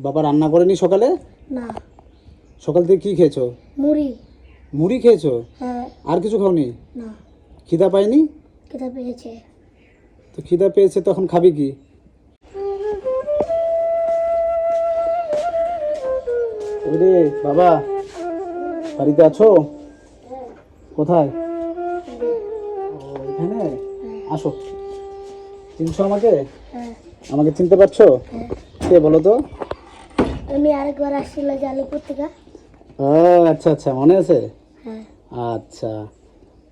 বাবা রান্না করেনি সকালে? না। সকাল থেকে কি খেয়েছো? মুড়ি। মুড়ি খেয়েছো? হ্যাঁ। আর কিছু খাওনি? না। খিদা পায়নি? কেটে পেয়েছে। তো খিদা পেয়েছে তখন খাবি কি? ওরে বাবা বাড়িতে আছো? কোথায়? এখানে? আসো। চিনছো আমাকে? হ্যাঁ। আমাকে চিনতে পারছ? কে বলো তো? আমি আরেকবার আসছিল যে আলিপুর থেকে। ও আচ্ছা আচ্ছা মনে আছে? হ্যাঁ। আচ্ছা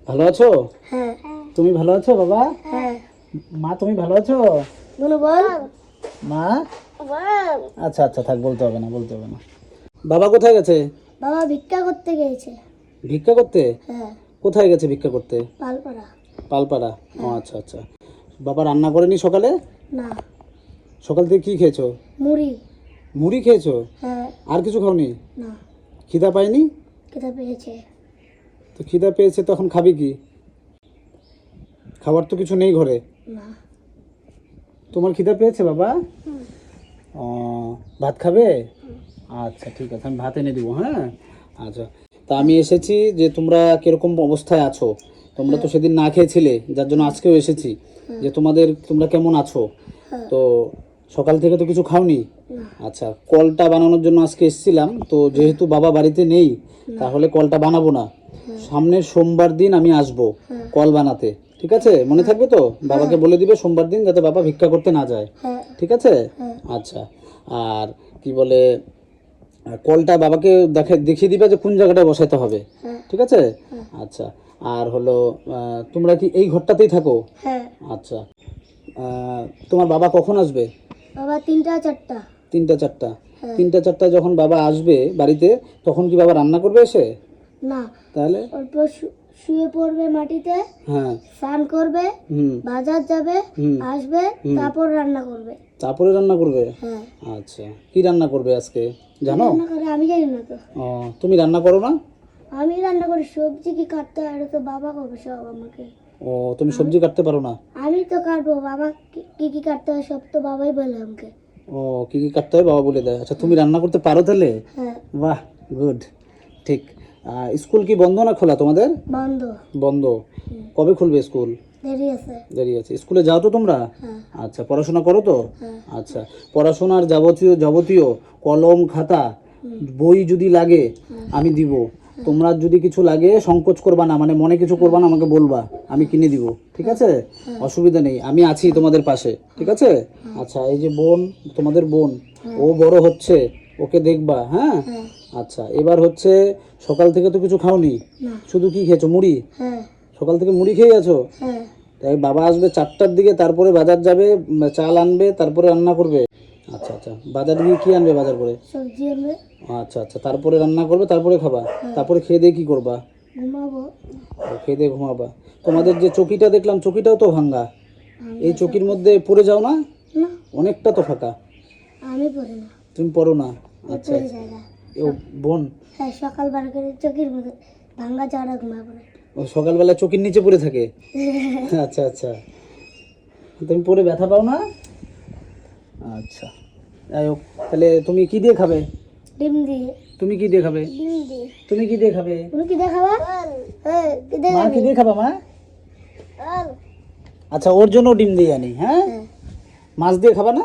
ভালো আছো? হ্যাঁ। তুমি ভালো আছো বাবা? হ্যাঁ। মা তুমি ভালো আছো? বলো বল। মা? আচ্ছা আচ্ছা থাক বলতে হবে না বলতে হবে না। বাবা কোথায় গেছে? বাবা ভিক্ষা করতে গিয়েছে। ভিক্ষা করতে? হ্যাঁ। কোথায় গেছে ভিক্ষা করতে? পালপাড়া। পালপাড়া? ও আচ্ছা আচ্ছা। বাবা রান্না করেনি সকালে? না। সকাল থেকে কি খেয়েছো? মুড়ি। মুড়ি খেয়েছো? হ্যাঁ। আর কিছু খাওনি? না। খিদা পায়নি? কেটে পেয়েছে। তো খিদা পেয়েছে তখন খাবি কি? খাবার তো কিছু নেই ঘরে। না। তোমার খিদা পেয়েছে বাবা? ও ভাত খাবে? আচ্ছা ঠিক আছে আমি ভাত এনে দিব হ্যাঁ? আচ্ছা তা আমি এসেছি যে তোমরা কীরকম অবস্থায় আছো? তোমরা তো সেদিন না খেয়েছিলে যার জন্য আজকেও এসেছি। যে তোমাদের তোমরা কেমন আছো? হ্যাঁ। তো সকাল থেকে তো কিছু খাওনি। আচ্ছা কলটা বানানোর জন্য আজকে এসেছিলাম তো যেহেতু বাবা বাড়িতে নেই তাহলে কলটা বানাবো না। সামনের সোমবার দিন আমি আসব কল বানাতে ঠিক আছে? মনে থাকবে তো? বাবাকে বলে দিবে সোমবার দিন যাতে বাবা ভিক্ষা করতে না যায়। ঠিক আছে। আচ্ছা আর কি বলে কলটা বাবাকে দেখে দেখিয়ে দিবে যে কোন জায়গাটায় বসাইতে হবে। ঠিক আছে? আচ্ছা আর হলো তোমরা কি এই ঘরটাতেই থাকো? হ্যাঁ। আচ্ছা তোমার বাবা কখন আসবে? বাবা তিনটা চারটা। তিনটা চারটা। হ্যাঁ। তিনটা চারটা যখন বাবা আসবে বাড়িতে তখন কি বাবা রান্না করবে এসে? না। তাহলে? অল্প শুয়ে পড়বে মাটিতে হ্যাঁ। স্নান করবে বাজার যাবে আসবে তারপর রান্না করবে। তারপরে রান্না করবে? হ্যাঁ। আচ্ছা। কি রান্না করবে আজকে? জানো? রান্না করে আমি জানি না তো। ও তুমি রান্না করো না? আমি রান্না করি সবজি কি কাটতে হয় তো বাবা করবে সব আমাকে। ও তুমি সবজি কাটতে পারো না? আমি তো কাটবো বাবা কি কি কাটতে হয় সব তো বাবাই বলে আমাকে। ও কি কি কাটতে হয় বাবা বলে দেয়। আচ্ছা তুমি রান্না করতে পারো তাহলে? হ্যাঁ। বাহ গুড ঠিক। স্কুল কি বন্ধ না খোলা তোমাদের? বন্ধ। বন্ধ। কবে খুলবে স্কুল? দেরি আছে। দেরি আছে। স্কুলে যাও তো তোমরা? হ্যাঁ। আচ্ছা পড়াশোনা করো তো? হ্যাঁ। আচ্ছা পড়াশোনার যাবতীয় যাবতীয় কলম খাতা বই যদি লাগে আমি দিব। তোমরা যদি কিছু লাগে সংকোচ করবা না মানে মনে কিছু করবা না আমাকে বলবা আমি কিনে দিব ঠিক আছে? অসুবিধা নেই আমি আছি তোমাদের পাশে ঠিক আছে? আচ্ছা এই যে বোন তোমাদের বোন ও বড় হচ্ছে ওকে দেখবা হ্যাঁ? আচ্ছা এবার হচ্ছে সকাল থেকে তো কিছু খাওনি শুধু কি খেয়েছো মুড়ি? হ্যাঁ। সকাল থেকে মুড়ি খেয়ে আছো হ্যাঁ। তাই বাবা আসবে চারটার দিকে তারপরে বাজার যাবে চাল আনবে তারপরে রান্না করবে। আচ্ছা আচ্ছা। বাজার গিয়ে কি আনবে বাজার করে? সবজি আনবে। আচ্ছা আচ্ছা। তারপরে রান্না করবে তারপরে খাবা। তারপরে খেয়ে দিয়ে কি করবা? ঘুমাবো। খেয়ে দিয়ে ঘুমাবা। তোমাদের যে চকিটা দেখলাম চকিটাও তো ভাঙ্গা। এই চকির মধ্যে পড়ে যাও না? না। অনেকটা তো ফাঁকা। আমি পড়ি না। তুমি পড়ো না? আচ্ছা পড়ে ও বোন? হ্যাঁ সকাল করে চোখের মধ্যে ভাঙ্গা চাড়া ঘুমা পড়ে ও সকালবেলা চকির নিচে পড়ে থাকে? আচ্ছা আচ্ছা। তুমি পরে ব্যথা পাও না? আচ্ছা। যাই হোক তাহলে তুমি কি দিয়ে খাবে? ডিম দিয়ে। তুমি কি দিয়ে খাবে? ডিম দিয়ে। তুমি কি দিয়ে খাবে? তুমি কি দেখাবা হ্যাঁ কি মা কি দিয়ে খাবা মা? আচ্ছা ওর জন্য ডিম দিয়ে আনি হ্যাঁ? হ্যাঁ। মাছ দিয়ে খাবা না?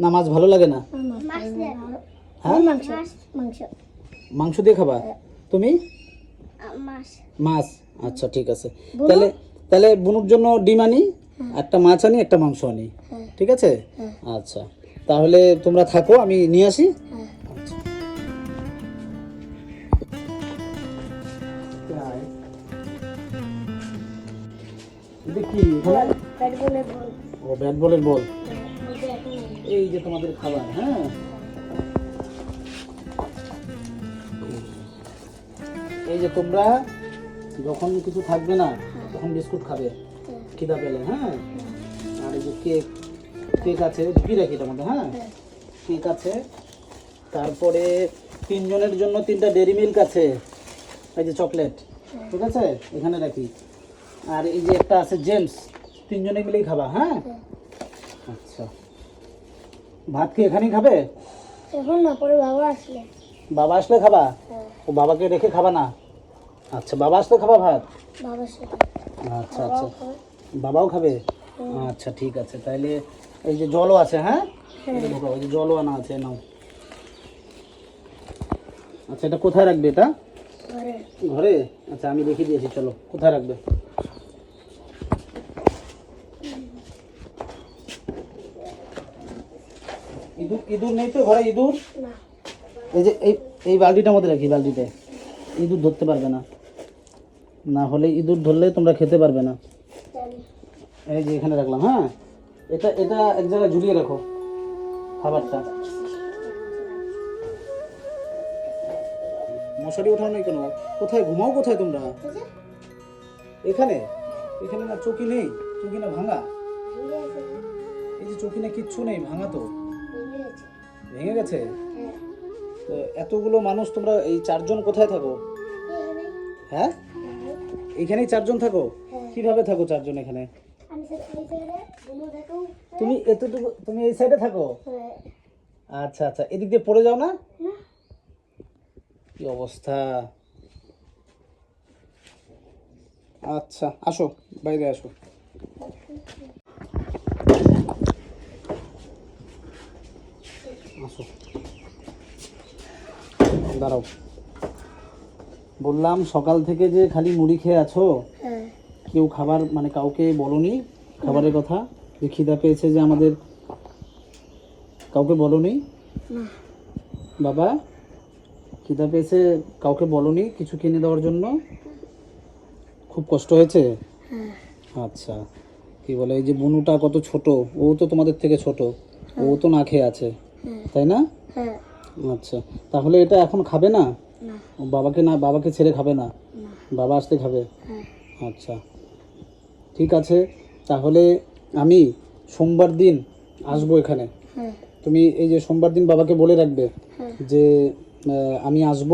না মাছ ভালো লাগে না? হ্যাঁ? মাংস। মাংস। মাংস দিয়ে খাবা? তুমি? মাছ। মাছ। আচ্ছা ঠিক আছে। তাহলে তাহলে বুনুর জন্য ডিম আনি একটা মাছ আনি একটা মাংস আনি। হ্যাঁ। ঠিক আছে? হ্যাঁ। আচ্ছা। তাহলে তোমরা থাকো আমি নিয়ে আসি। হ্যাঁ কি? বল ও ব্যাট বলের বল। হ্যাঁ। এই যে তোমাদের খাবার হ্যাঁ? এই যে তোমরা যখন কিছু থাকবে না তখন বিস্কুট খাবে হ্যাঁ, খিদা পেলে হ্যাঁ? আর এই যে কেক কেক আছে কি রাখি মধ্যে হ্যাঁ? হ্যাঁ। কেক আছে। তারপরে তিনজনের জন্য তিনটা ডেরি মিল্ক আছে। এই যে চকলেট ঠিক আছে? এখানে রাখি। আর এই যে একটা আছে জেমস তিনজনে মিলেই খাবা হ্যাঁ? হ্যাঁ। আচ্ছা। ভাত কি এখানেই খাবে? এখন না পরে বাবা আসলে। বাবা আসলে খাবা? হ্যাঁ। ও বাবাকে রেখে খাবা না? আচ্ছা বাবা আসলে খাবা ভাত? আচ্ছা আচ্ছা। বাবাও খাবে। আচ্ছা ঠিক আছে। তাইলে এই যে জলও আছে হ্যাঁ? হ্যাঁ। ঢোকাও, এই যে জলও আনা আছে নাও। আচ্ছা এটা কোথায় রাখবে এটা? ঘরে। আচ্ছা আমি রেখে দিয়েছি চলো কোথায় রাখবে? ইঁদুর ইঁদুর নেই তো ঘরে ইঁদুর? এই যে এই এই বালতিটার মধ্যে রাখি বালতিতে। ইঁদুর ধরতে পারবে না। না হলে ইঁদুর ধরলে তোমরা খেতে পারবে না। এই যে এখানে রাখলাম হ্যাঁ? এটা এটা এক জায়গায় ঝুলিয়ে রাখো, খাবারটা। মশারি ওঠাও নেই কেন? কোথায় ঘুমাও, কোথায় তোমরা? এখানে? এখানে না চকি নেই? চকি না ভাঙা? এই যে চকি না কিচ্ছু নেই, ভাঙা তো। ভেঙে গেছে? তো এতগুলো মানুষ তোমরা এই চারজন কোথায় থাকো? হ্যাঁ? এখানেই চারজন থাকো। কীভাবে থাকো চারজন এখানে? দেখো তুমি এতটুকু তুমি এই সাইডে থাকো? হ্যাঁ। আচ্ছা আচ্ছা এদিক দিয়ে পড়ে যাও না? কি অবস্থা? আচ্ছা আসো বাইরে আসো। আসো। দাঁড়াও। বললাম সকাল থেকে যে খালি মুড়ি খেয়ে আছো হ্যাঁ কেউ খাবার মানে কাউকে বলনি খাবারের কথা। যে খিদা পেয়েছে যে আমাদের কাউকে বলনি। বাবা খিদা পেয়েছে কাউকে বলনি কিছু কিনে দেওয়ার জন্য? খুব কষ্ট হয়েছে? হ্যাঁ। আচ্ছা। কি বলে এই যে বুনুটা কত ছোট ও তো তোমাদের থেকে ছোট ও তো না খেয়ে আছে হ্যাঁ। তাই না? হ্যাঁ। আচ্ছা তাহলে এটা এখন খাবে না? বাবাকে না বাবাকে ছেড়ে খাবে না? বাবা আসতে খাবে? আচ্ছা। ঠিক আছে? তাহলে আমি সোমবার দিন আসব এখানে। হ্যাঁ। তুমি এই যে সোমবার দিন বাবাকে বলে রাখবে হ্যাঁ। যে আমি আসব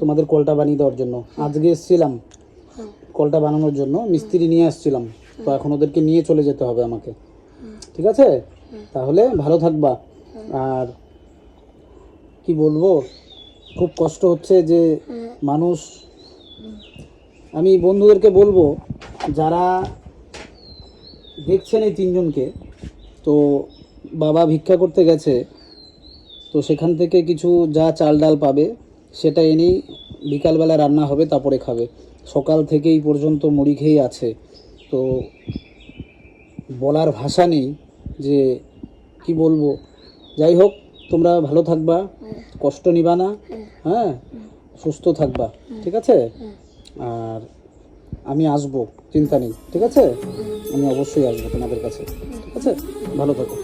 তোমাদের কলটা বানিয়ে দেওয়ার জন্য। আজকে এসেছিলাম হ্যাঁ। কলটা বানানোর জন্য। মিস্ত্রি নিয়ে আসছিলাম। তো এখন ওদেরকে নিয়ে চলে যেতে হবে আমাকে। ঠিক আছে? তাহলে ভালো থাকবা। আর কি বলব? খুব কষ্ট হচ্ছে যে হ্যাঁ। মানুষ আমি বন্ধুদেরকে বলব যারা দেখছেন এই তিনজনকে। তো বাবা ভিক্ষা করতে গেছে তো সেখান থেকে কিছু যা চাল ডাল পাবে সেটা এনেই বিকালবেলা রান্না হবে তারপরে খাবে। সকাল থেকেই পর্যন্ত মুড়ি খেয়েই আছে। তো বলার ভাষা নেই যে কি বলব। যাই হোক তোমরা ভালো থাকবা কষ্ট নিবা না। হ্যাঁ। সুস্থ থাকবা। ঠিক আছে? আর আমি আসব, চিন্তা নেই, ঠিক আছে? আমি অবশ্যই আসব তোমাদের কাছে, ঠিক আছে? ভালো থাকো।